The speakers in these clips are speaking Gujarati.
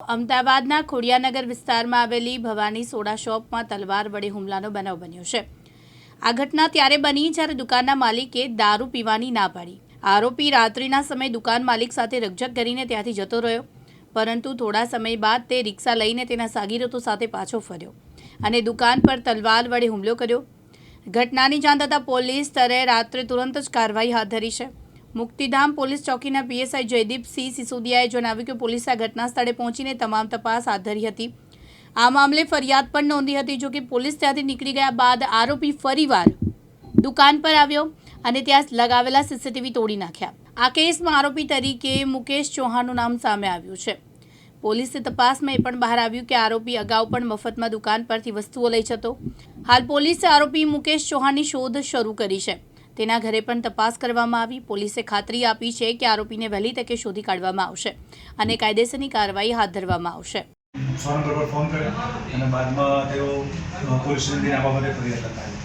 અમદાવાદના ખોડિયાનગર વિસ્તારમાં આવેલી ભવાની સોડા શોપમાં તલવાર વડે હુમલાનો બનાવ બન્યો છે. આ ઘટના ત્યારે બની જ્યારે દુકાનના માલિકે દારૂ પીવાની ના પાડી. આરોપી રાત્રિના સમયે દુકાન માલિક સાથે રકઝક કરીને ત્યાંથી જતો રહ્યો. પરંતુ થોડા સમય બાદ તે રિક્ષા લઈને તેના સાગીરતો સાથે પાછો ફર્યો અને દુકાન પર તલવાર વડે હુમલો કર્યો. ઘટનાની જાણ થતાં પોલીસ સ્તરે રાત્રે તુરંત જ કાર્યવાહી હાથ ધરી છે. મુક્તિધામ પોલીસ ચોકીના પીએસઆઈ જયદીપસિંહ સિસોદિયાએ જણાવ્યું કે પોલીસે આ ઘટના સ્થળે પહોંચીને તમામ તપાસ હાથ ધરી હતી. આ મામલે ફરિયાદ પણ નોંધી હતી જોકે પોલીસ ત્યાંથી નીકળી ગયા બાદ આરોપી ફરીવાર દુકાન પર આવ્યો અને ત્યાં લગાવેલા સીસીટીવી તોડી નાખ્યા. આ કેસમાં આરોપી તરીકે મુકેશ ચૌહાણનું નામ સામે આવ્યું છે. પોલીસની તપાસમાં એ પણ બહાર આવ્યું કે આરોપી અગાઉ પણ મફતમાં દુકાન પરથી વસ્તુઓ લઈ જતો. હાલ પોલીસે આરોપી મુકેશ ચૌહાણની શોધ શરૂ કરી છે. તેના ઘરે પણ તપાસ કરવામાં આવી. પોલીસે ખાતરી આપી છે કે આરોપીને વહેલી તકે શોધી કાઢવામાં આવશે અને કાયદેસરની કાર્યવાહી હાથ ધરવામાં આવશે. ફોન પર ફોન કર્યો અને બાદમાં તેઓ પોલીસ સ્ટેશનથી આ બાબતે ફરિયાદ લખાવી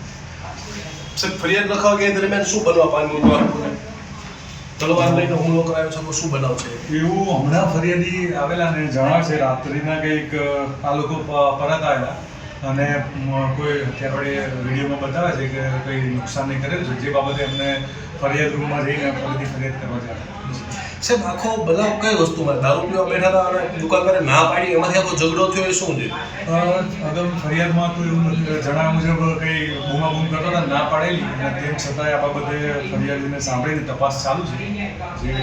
સાહેબ ફરિયાદ લખાવા ગયા દરમિયાન શું બનવા પામ્યું તલવાર લઈને હુમલો કરાયો છે શું બનાવ છે? એવું હમણાં ફરિયાદી આવેલા ને જણાવે છે રાત્રિના કંઈક આ લોકો પરત આવેલા અને કોઈ અત્યારે વડે વિડીયોમાં બતાવે છે કે કંઈ નુકસાન નહીં કરેલું છે? જે બાબતે એમને ફરિયાદ રૂમમાં જઈને ફરીથી ફરિયાદ કરવા જાય સાહેબ આખો બધા કઈ વસ્તુમાં? દારૂ પીવા બેઠા હતા અને દુકાનદારે ના પાડી એમાંથી આખો ઝઘડો થયો એ શું છે? અગમ ફરિયાદમાં તો એવું જણાવ્યા મુજબ કંઈ બૂમાબૂમ કરતા હતા ના પાડેલી. અને તેમ છતાંય આ બાબતે ફરિયાદીને સાંભળીને તપાસ ચાલુ છે. જે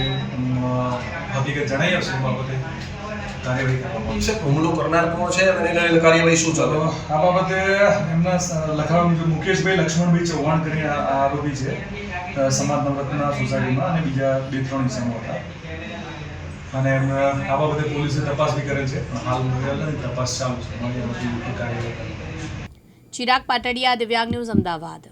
હકીકત જણાઈ આવશે એ બાબતે. કાર્યવાહી કરવામાં આવશે હુમલો કરનાર કોણ છે? અને એની કાર્યવાહી શું ચાલે? આ બાબતે એમના લખાવા મુજબ મુકેશભાઈ લક્ષ્મણભાઈ ચૌહાણ કરીને આરોપી છે સમાજ નવરત્ના સોસાયટીમાં અને બીજા બે ત્રણ ઇસમો હતા. અને આ બાબતે પોલીસે તપાસ બી કરે છે હાલ તપાસ ચાલુ છે. કાર્યવાહી ચિરાગ પાટડિયા દિવ્યાંગ ન્યૂઝ અમદાવાદ.